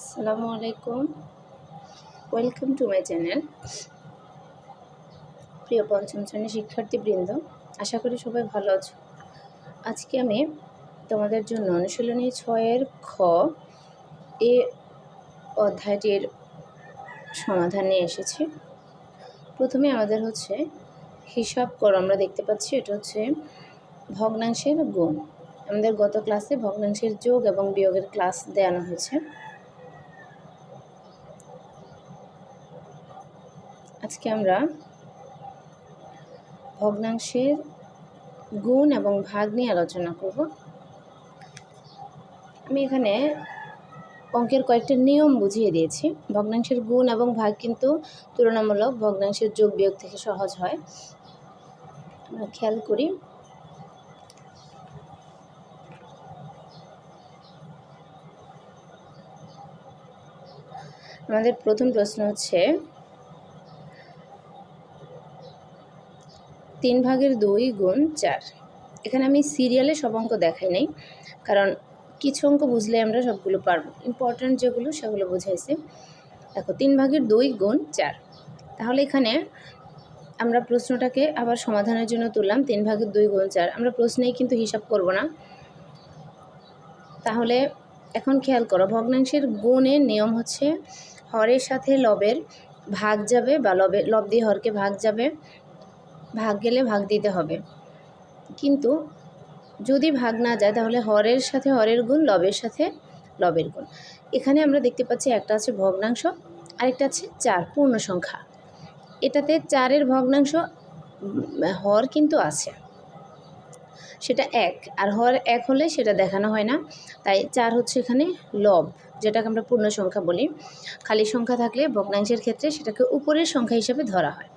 আসসালামু আলাইকুম। Welcome to my channel প্রিয় পঞ্চম শ্রেণির শিক্ষার্থীবৃন্দ, আশা করি সবাই ভালো আছো। আজকে আমি তোমাদের জন্য অনুশীলনী ছয়ের খ এ অধ্যায়টির সমাধান নিয়ে এসেছি। প্রথমে আমাদের হচ্ছে হিসাব কর, আমরা দেখতে পাচ্ছি এটা হচ্ছে ভগ্নাংশের গুণ। আমাদের গত ক্লাসে ভগ্নাংশের যোগ এবং বিয়োগের ক্লাস দেওয়ানো হয়েছে। আজকে আমরা ভগ্নাংশের গুণ এবং ভাগ নিয়ে আলোচনা করব। আমি এখানে অঙ্কের কয়েকটা নিয়ম বুঝিয়ে দিয়েছি। ভগ্নাংশের গুণ এবং ভাগ কিন্তু তুলনামূলক ভগ্নাংশের যোগ বিয়োগ থেকে সহজ হয়। আমরা খেয়াল করি। আমাদের প্রথম প্রশ্ন হচ্ছে তিন ভাগের দুই গুণ চার। এখানে আমি সিরিয়ালে সব অঙ্ক দেখাই নাই, কারণ কিছু অঙ্ক বুঝলে আমরা সবগুলো পারব। ইম্পর্ট্যান্ট যেগুলো সেগুলো বুঝাইছি। দেখো, তিন ভাগের দুই গুণ চার। তাহলে এখানে আমরা প্রশ্নটাকে আবার সমাধানের জন্য তুললাম, তিন ভাগের দুই গুণ চার। আমরা প্রশ্নেই কিন্তু হিসাব করব না। তাহলে এখন খেয়াল করো, ভগ্নাংশের গুণের নিয়ম হচ্ছে হরের সাথে লবের ভাগ যাবে বা লবে লব দিয়ে হরকে ভাগ যাবে। ভাগ গেলে ভাগ দিতে হবে। কিন্তু যদি ভাগ না যায়, তাহলে হরের সাথে হরের গুণ, লবের সাথে লবের গুণ। এখানে আমরা দেখতে পাচ্ছি একটা আছে ভগ্নাংশ, আরেকটা আছে চার, পূর্ণ সংখ্যা। এটাতে চারের ভগ্নাংশ হর কিন্তু আছে। সেটা এক, আর হর এক হলে সেটা দেখানো হয় না। তাই চার হচ্ছে এখানে লব, যেটাকে আমরা পূর্ণ সংখ্যা বলি। খালি সংখ্যা থাকলে ভগ্নাংশের ক্ষেত্রে সেটাকে উপরের সংখ্যা হিসেবে ধরা হয়।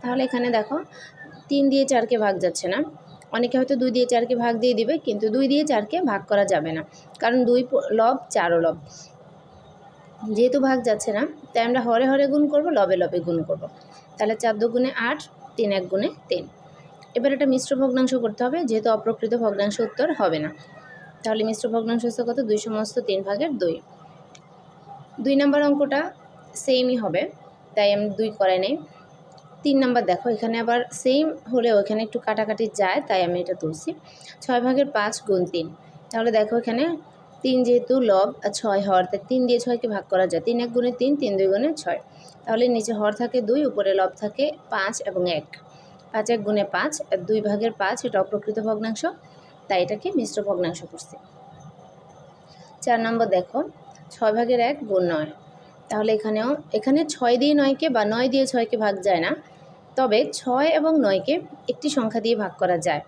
তাহলে এখানে দেখো, তিন দিয়ে চারকে ভাগ যাচ্ছে না। অনেকে হয়তো দুই দিয়ে চারকে ভাগ দিয়ে দিবে, কিন্তু দুই দিয়ে চারকে ভাগ করা যাবে না। কারণ দুই লব, চারও লব। যেহেতু ভাগ যাচ্ছে না, তাই আমরা হরে হরে গুণ করব, লবে লবে গুণ করব। তাহলে চার দু গুণে আট, তিন এক গুণে তিন। এবার এটা মিশ্র ভগ্নাংশ করতে হবে, যেহেতু অপ্রকৃত ভগ্নাংশ উত্তর হবে না। তাহলে মিশ্র ভগ্নাংশ হচ্ছে কত? দুই সমস্ত তিন ভাগের দুই। দুই নম্বর অঙ্কটা সেমই হবে, তাই আমি দুই করে নেই। তিন নাম্বার দেখো, এখানে আবার সেম হলেও এখানে একটু কাটাকাটি যায়, তাই আমি এটা তুলছি। ছয় ভাগের পাঁচ গুণ তিন। তাহলে দেখো এখানে তিন যেহেতু লব আর ছয় হর, তাই তিন দিয়ে ছয়কে ভাগ করা যায়। তিন এক গুণে তিন তিন দুই গুণে ছয়। তাহলে নিচে হর থাকে দুই, উপরে লব থাকে পাঁচ এবং এক। পাঁচ এক গুণে পাঁচ, আর দুই ভাগের পাঁচ, এটা অপ্রকৃত ভগ্নাংশ, তাই এটাকে মিশ্র ভগ্নাংশ করছে। চার নম্বর দেখো, ছয় ভাগের এক গুণ নয়। তাহলে এখানেও, এখানে ছয় দিয়ে নয়কে বা নয় দিয়ে ছয়কে ভাগ যায় না। তবে ছয় এবং নয়কে একটি সংখ্যা দিয়ে ভাগ করা যায়।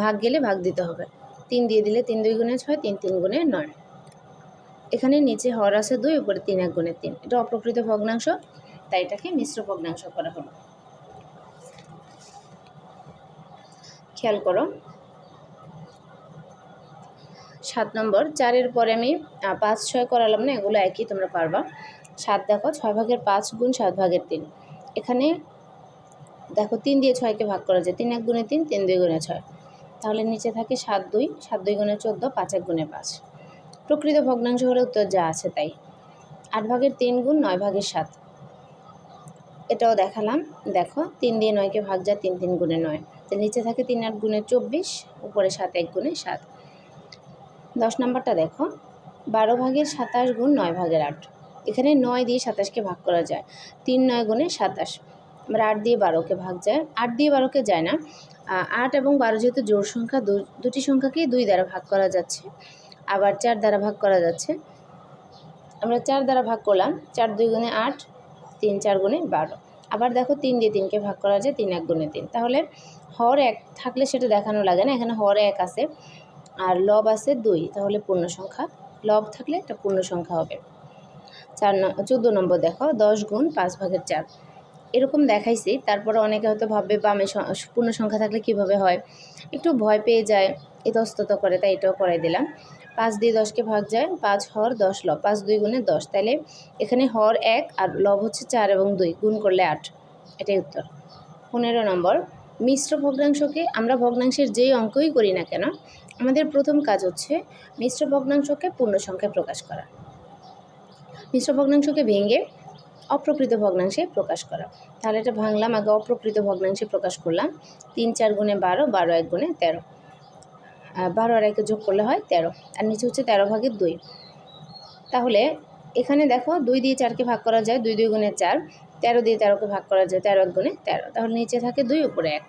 ভাগ গেলে ভাগ দিতে হবে। তিন দিয়ে দিলে তিন দুই গুণে ছয়, তিন তিন গুণে নয়। এখানে নিচে হর আছে দুই, উপরে তিন এক গুণে তিন। এটা অপ্রকৃত ভগ্নাংশ, তাই এটাকে মিশ্র ভগ্নাংশ করা হলো। খেয়াল করো। সাত নম্বর, চারের পরে আমি পাঁচ, ছয় করালাম না, এগুলো একই তোমরা পারবা। সাত দেখো, ছয় ভাগের পাঁচ গুণ সাত ভাগের তিন। এখানে দেখো, তিন দিয়ে ছয়কে ভাগ করা যায়। তিন এক গুণে তিন তিন দুই গুণে ছয়। তাহলে নিচে থাকে সাত দুই সাত দুই গুণে চোদ্দ, পাঁচ এক গুণে পাঁচ। প্রকৃত ভগ্নাংশ হলে উত্তর যা আছে তাই। আট ভাগের তিন গুণ নয় ভাগের সাত। এটাও দেখালাম। দেখো, তিন দিয়ে নয়কে ভাগ যায় তিন তিন গুণে নয়। তো নিচে থাকে তিন আট গুণে চব্বিশ, উপরে সাত এক গুণে সাত। দশ নম্বরটা দেখো, বারো ভাগের সাতাশ গুণ নয় ভাগের আট। এখানে নয় দিয়ে সাতাশকে ভাগ করা যায়। তিন নয় গুণে সাতাশ। আমরা আট দিয়ে বারোকে ভাগ যায়, আট দিয়ে বারোকে যায় না। আট এবং বারো যেহেতু জোর সংখ্যা দুটি সংখ্যাকেই দুই দ্বারা ভাগ করা যাচ্ছে, আবার চার দ্বারা ভাগ করা যাচ্ছে। আমরা চার দ্বারা ভাগ করলাম, চার দুই গুণে আট, তিন চার গুণে বারো। আবার দেখো তিন দিয়ে তিনকে ভাগ করা যায়, তিন এক গুণে তিন। তাহলে হর এক থাকলে সেটা দেখানো লাগে না, এখানে হর এক আছে আর লব আছে দুই, তাহলে পূর্ণ সংখ্যা। লব থাকলে একটা পূর্ণ সংখ্যা হবে। চার চোদ্দ নম্বর দেখো, দশ গুণ পাঁচ ভাগের চার। এরকম দেখাইছি, তারপরে অনেকে হয়তো ভাববে বামে পূর্ণ সংখ্যা থাকলে কীভাবে হয়? একটু ভয় পেয়ে যায় ইতস্তত করে, তাই এটাও করাই দিলাম। পাঁচ দিয়ে দশকে ভাগ যায়, পাঁচ হর দশ লব, পাঁচ দুই গুণে দশ। তাহলে এখানে হর এক আর লব হচ্ছে চার এবং দুই, গুণ করলে আট। এটাই উত্তর। পনেরো নম্বর, মিশ্র ভগ্নাংশকে আমরা ভগ্নাংশের যেই অঙ্কই করি না কেন, আমাদের প্রথম কাজ হচ্ছে মিশ্র ভগ্নাংশকে পূর্ণ সংখ্যায় প্রকাশ করা। মিশ্র ভগ্নাংশকে ভেঙে অপ্রকৃত ভগ্নাংশে প্রকাশ করা। তাহলে এটা ভাঙলাম, আগে অপ্রকৃত ভগ্নাংশে প্রকাশ করলাম। তিন, চার গুণে বারো বারো এক গুণে তেরো। বারো আর একে যোগ করলে হয় তেরো। আর নিচে হচ্ছে তেরো ভাগের দুই। তাহলে এখানে দেখো দুই দিয়ে চারকে ভাগ করা যায়, দুই দুই গুণে চার। তেরো দিয়ে তেরোকে ভাগ করা যায়, তেরো এক গুণে তেরো। তাহলে নিচে থাকে দুই, উপরে এক।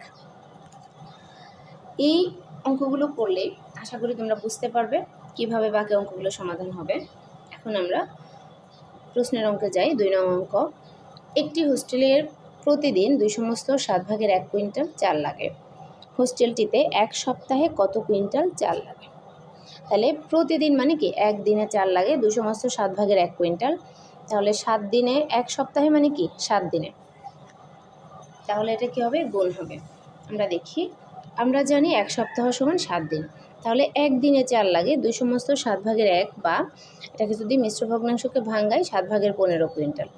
এই অঙ্কগুলো করলে আশা করি তোমরা বুঝতে পারবে কীভাবে বাকি অঙ্কগুলো সমাধান হবে। এখন আমরা প্রশ্নের অঙ্কে যাই দুই নং অঙ্ক। একটি হোস্টেলের প্রতিদিন দুই সমস্ত সাত ভাগের এক কুইন্টাল চাল লাগে। হোস্টেলটিতে এক সপ্তাহে কত কুইন্টাল চাল লাগে? তাহলে প্রতিদিন মানে কি? একদিনে চাল লাগে দুই সমস্ত সাত ভাগের এক কুইন্টাল। তাহলে সাত দিনে, এক সপ্তাহে মানে কি? সাত দিনে। তাহলে এটা কি হবে? গুণ হবে। আমরা দেখি। আমরা জানি এক সপ্তাহ সমান সাত দিন। তাহলে একদিনে চাল লাগে। দুই সমস্ত সাত ভাগের এক বা এটাকে যদি মিশ্র ভগ্নাংশকে ভাঙ্গাই সাত ভাগের পনেরো কুইন্টাল।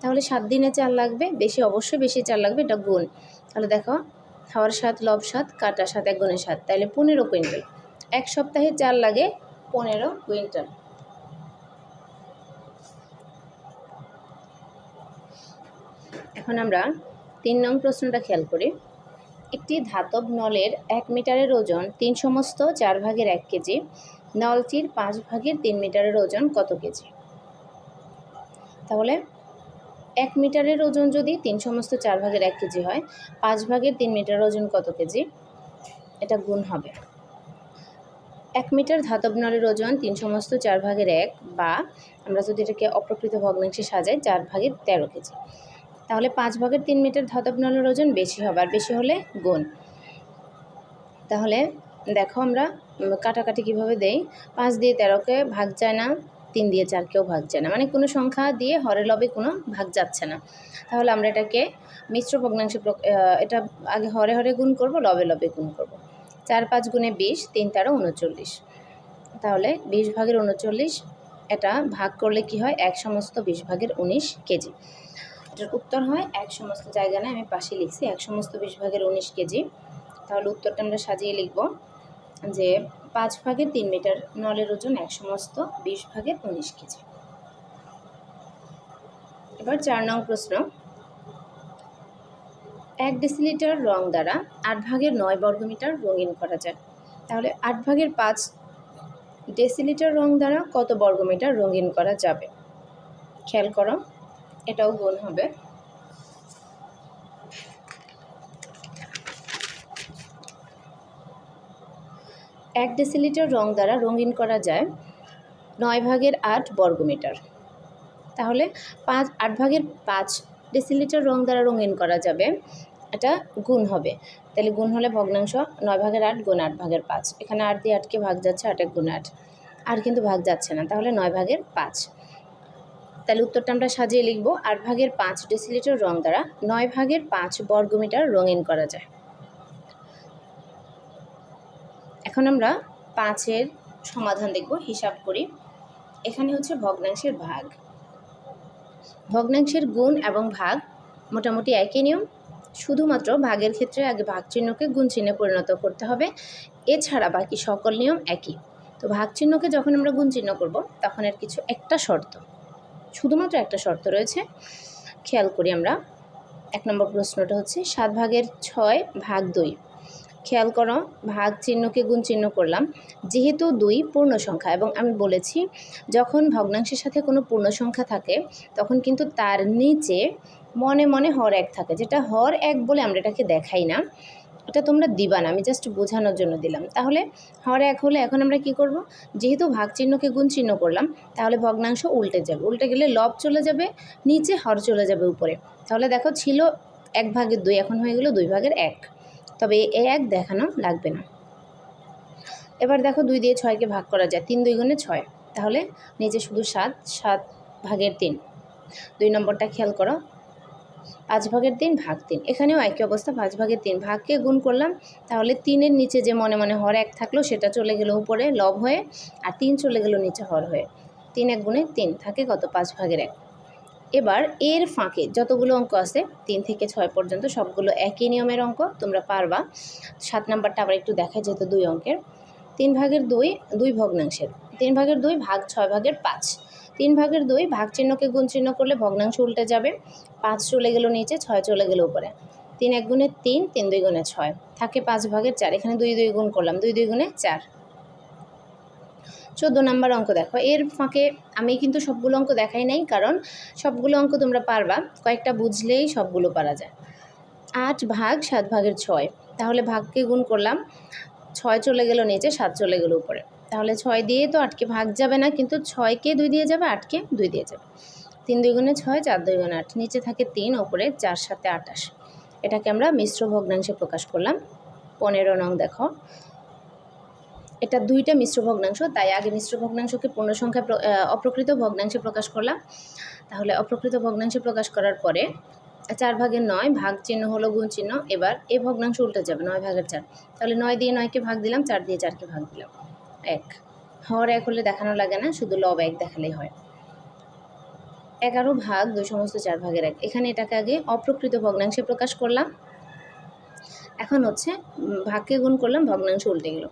তাহলে সাত দিনে চাল লাগবে। বেশি, অবশ্যই বেশি চাল লাগবে, এটা গুণ। তাহলে দেখো, খাওয়ার সাত লব সাত কাটা সাত এক গুণের সাত তাহলে পনেরো কুইন্টাল। এক সপ্তাহে চাল লাগে পনেরো কুইন্টাল। এখন আমরা তিন নং প্রশ্নটা খেয়াল করি। একটি ধাতব নলের এক মিটারের ওজন তিন সমস্ত চার ভাগের এক কেজি, নলটির পাঁচ ভাগের তিন মিটারের ওজন কত কেজি? তাহলে এক মিটারের ওজন যদি তিন সমস্ত চার ভাগের এক কেজি হয়, পাঁচ ভাগের তিন মিটার ওজন কত কেজি? এটা গুণ হবে। এক মিটার ধাতব নলের ওজন তিন সমস্ত চার ভাগের এক বা আমরা যদি এটাকে অপ্রকৃত ভগ্নাংশে সাজাই, চার ভাগের তেরো কেজি। তাহলে পাঁচ ভাগের তিন মিটার ধাতব নলের ওজন বেশি হবে, আর বেশি হলে গুণ। তাহলে দেখো আমরা কাটাকাটি কীভাবে দেই। পাঁচ দিয়ে তেরোকে ভাগ যায় না, তিন দিয়ে চারকেও ভাগ যায় না। মানে কোনো সংখ্যা দিয়ে হরে লবে কোনো ভাগ যাচ্ছে না। তাহলে আমরা এটাকে মিশ্র ভগ্নাংশে এটা আগে হরে হরে গুণ করব, লবে লবে গুণ করব। চার পাঁচ গুণে বিশ, তিন তেরো উনচল্লিশ। তাহলে বিশ ভাগের উনচল্লিশ, এটা ভাগ করলে কি হয়? এক সমস্ত বিশ ভাগের উনিশ কেজি। এটার উত্তর হয় এক সমস্ত জায়গা না আমি পাশে লিখছি, এক সমস্ত বিশ ভাগের উনিশ কেজি। তাহলে উত্তরটা আমরা সাজিয়ে লিখব যে পাঁচ ভাগের তিন মিটার নলের ওজন এক সমস্ত বিশ ভাগের উনিশ কেজি। এবার চার নং প্রশ্ন। এক ডেসিলিটার রং দ্বারা আট ভাগের নয় বর্গমিটার রঙিন করা যায়। তাহলে আট ভাগের পাঁচ ডেসিলিটার রং দ্বারা কত বর্গমিটার রঙিন করা যাবে? খেয়াল করো। এটাও গুণ হবে। এক ডেসিলিটার রং দ্বারা রঙিন করা যায় নয় ভাগের আট বর্গমিটার। তাহলে পাঁচ, আট ভাগের পাঁচ ডেসিলিটার রং দ্বারা রঙিন করা যাবে। এটা গুণ হবে। তাহলে গুণ হলে ভগ্নাংশ নয় ভাগের আট গুণ আট ভাগের পাঁচ। এখানে আট দিয়ে আটকে ভাগ যাচ্ছে আট এক গুণ আট। আর কিন্তু ভাগ যাচ্ছে না। তাহলে নয় ভাগের পাঁচ। তাহলে উত্তরটা আমরা সাজিয়ে লিখব। আট ভাগের পাঁচ ডেসিলিটার রং দ্বারা নয় ভাগের পাঁচ বর্গমিটার রঙিন করা যায়। এখন আমরা পাঁচের সমাধান দেখব, হিসাব করি। এখানে হচ্ছে ভগ্নাংশের ভাগ। ভগ্নাংশের গুণ এবং ভাগ মোটামুটি একই নিয়ম। শুধুমাত্র ভাগের ক্ষেত্রে আগে ভাগ চিহ্নকে গুণ চিহ্নে পরিণত করতে হবে। এছাড়া বাকি সকল নিয়ম একই। তো ভাগ চিহ্নকে যখন আমরা গুণ চিহ্ন করব, তখন এর কিছু একটা শর্ত। শুধুমাত্র একটা শর্ত রয়েছে। খেয়াল করি আমরা। এক নম্বর প্রশ্নটা হচ্ছে সাত ভাগের ছয় ভাগ দুই। খেয়াল করো, ভাগ চিহ্নকে গুণ চিহ্ন করলাম। যেহেতু দুই পূর্ণ সংখ্যা এবং আমি বলেছি যখন ভগ্নাংশের সাথে কোনো পূর্ণ সংখ্যা থাকে, তখন কিন্তু তার নিচে মনে মনে হর এক থাকে, যেটা হর এক বলে আমরা এটাকে দেখাই না। এটা তোমরা দিবা না, আমি জাস্ট বোঝানোর জন্য দিলাম। তাহলে হর এক হলে এখন আমরা কি করব? যেহেতু ভাগ চিহ্নকে গুণ চিহ্ন করলাম, তাহলে ভগ্নাংশ উল্টে যাবে। উল্টে গেলে লব চলে যাবে, নিচে হর চলে যাবে উপরে। তাহলে দেখো ছিল এক ভাগের দুই, এখন হয়ে গেল দুই ভাগের এক। তবে এ এক দেখানো লাগবে না। এবার দেখো দুই দিয়ে ছয়কে ভাগ করা যায়, তিন দুই গুণে ছয়। তাহলে নিচে শুধু সাত সাত ভাগের তিন। দুই নম্বরটা খেয়াল করো পাঁচ ভাগের তিন ভাগ তিন। এখানেও একই অবস্থা, পাঁচ ভাগের তিন ভাগকে গুণ করলাম। তাহলে তিনের নিচে যে মনে মনে হর এক থাকল, সেটা চলে গেল উপরে, লব হয়ে, আর তিন চলে গেল নিচে হর হয়ে। তিন এক গুণে তিন, থাকে কত? পাঁচ ভাগের এক। এবার এর ফাঁকে যতগুলো অঙ্ক আছে, তিন থেকে ছয় পর্যন্ত সবগুলো একই নিয়মের অঙ্ক, তোমরা পারবা। সাত নাম্বারটা আবার একটু দেখা যেত দুই অঙ্কের। তিন ভাগের দুই দুই ভগ্নাংশের। তিন ভাগের দুই ভাগ ছয় ভাগের পাঁচ। তিন ভাগের দুই, ভাগ চিহ্নকে গুণ চিহ্ন করলে ভগ্নাংশ উল্টে যাবে। পাঁচ চলে গেল নিচে, ছয় চলে গেল উপরে। তিন এক গুণে তিন তিন দুই গুণে ছয়। থাকে পাঁচ ভাগের চার, এখানে দুই দুই গুণ করলাম, দুই দুই গুণে চার। চোদ্দ নাম্বার অঙ্ক দেখো, এর ফাঁকে আমি কিন্তু সবগুলো অঙ্ক দেখাই নাই, কারণ সবগুলো অঙ্ক তোমরা পারবা, কয়েকটা বুঝলেই সবগুলো পারা যায়। আট ভাগ, সাত ভাগের ছয়। তাহলে ভাগকে গুণ করলাম, ছয় চলে গেল নিচে, সাত চলে গেল উপরে। তাহলে ছয় দিয়ে তো আটকে ভাগ যাবে না, কিন্তু ছয়কে দুই দিয়ে যাবে, আটকে দুই দিয়ে যাবে। তিন দুই গুণে ছয়, চার দুই গুণে আট, নিচে থাকে তিন, ওপরে চার সাথে আটাশ। এটাকে আমরা মিশ্র ভগ্নাংশে প্রকাশ করলাম। পনেরো নং দেখো। এটা দুইটা মিশ্র ভগ্নাংশ, তাই আগে মিশ্র ভগ্নাংশকে পূর্ণ সংখ্যা অপ্রকৃত ভগ্নাংশে প্রকাশ করলাম। তাহলে অপ্রকৃত ভগ্নাংশে প্রকাশ করার পরে চার ভাগের নয়, ভাগ চিহ্ন হলো গুণ চিহ্ন। এবার এ ভগ্নাংশ উল্টে যাবে, নয় ভাগের চার। তাহলে নয় দিয়ে নয়কে ভাগ দিলাম, চার দিয়ে চারকে ভাগ দিলাম। এক। হর এক হলে দেখানো লাগে না, শুধু লব এক দেখালেই হয়। এগারো ভাগ, দুই সমস্ত চার ভাগের এক। এখানে এটাকে আগে অপ্রকৃত ভগ্নাংশে প্রকাশ করলাম। এখন হচ্ছে ভাগকে গুণ করলাম, ভগ্নাংশ উল্টে গেল।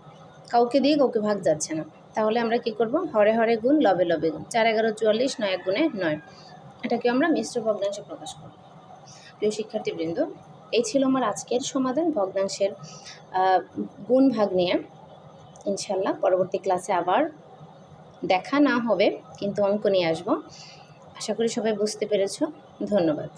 কাউকে দিয়ে কাউকে ভাগ যাচ্ছে না। তাহলে আমরা কি করব? হরে হরে গুণ, লবে লবে গুণ। চার, এগারো, চুয়াল্লিশ, নয়, এক গুণে নয়। এটাকে আমরা মিশ্র ভগ্নাংশে প্রকাশ করব। প্রিয় শিক্ষার্থীবৃন্দ, এই ছিল আমার আজকের সমাধান ভগ্নাংশের গুণ ভাগ নিয়ে। ইনশাল্লাহ পরবর্তী ক্লাসে আবার দেখা না হবে, কিন্তু অঙ্ক নিয়ে আসব। আশা করি সবাই বুঝতে পেরেছ। ধন্যবাদ।